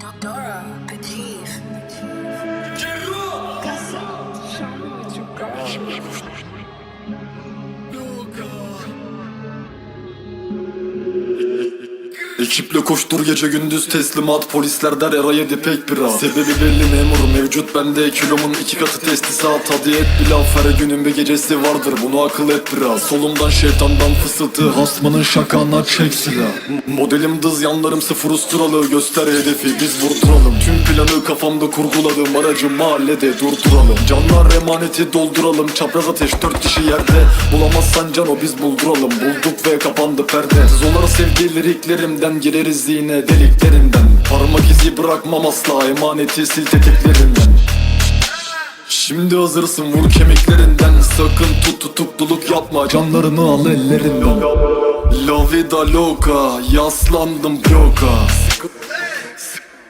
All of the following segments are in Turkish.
Dora, the chief. Ekiple koştur gece gündüz teslimat Polisler der era yedi pek biraz Sebebi belli memur mevcut bende Kilomun iki katı testisat. Hadi et bir laf her günün bir gecesi vardır Bunu akıl et biraz. Solumdan şeytandan fısıltı Hasmanın şakana çek silah. Modelim dız yanlarım sıfır usturalı Göster hedefi biz vurduralım. Tüm planı kafamda kurguladım Aracı mahallede durduralım. Canlar emaneti dolduralım Çapraz ateş dört kişi yerde. Bulamazsan can o biz bulduralım. Bulduk ve kapandı perde. Zolara sevdiği liriklerimden Gireriz yine deliklerinden. Parmak izi bırakmam asla Emaneti sil tetiklerinden. Şimdi hazırsın vur kemiklerinden. Sakın tut tutukluluk yapma Canlarını al ellerinden. La vida loca Yaslandım bloka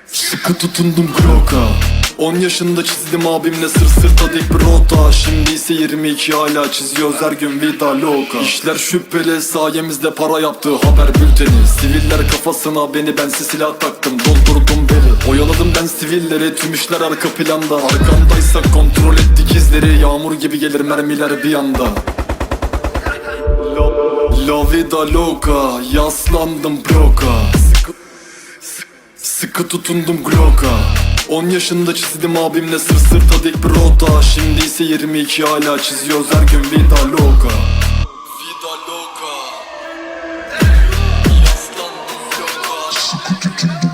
Sıkı tutundum Glock'a 10 yaşında çizdim abimle sır sırta dik bir rota Şimdi ise 22 hala çiziyoruz her gün vida loca. İşler şüpheli sayemizde para yaptığı haber bülteni. Siviller kafasına beni bensiz silah taktım doldurdum beni. Oyaladım ben sivilleri tüm işler arka planda. Arkamdaysa kontrol ettik izleri Yağmur gibi gelir mermiler bir anda. La vida loca Yaslandım bloka. Sıkı, sıkı tutundum Glock'a 10 yaşında çizdim abimle sır sırta dik bir rota Şimdi ise 22 hala çiziyoruz her gün vida loca Vida loca. Yaslandım yoga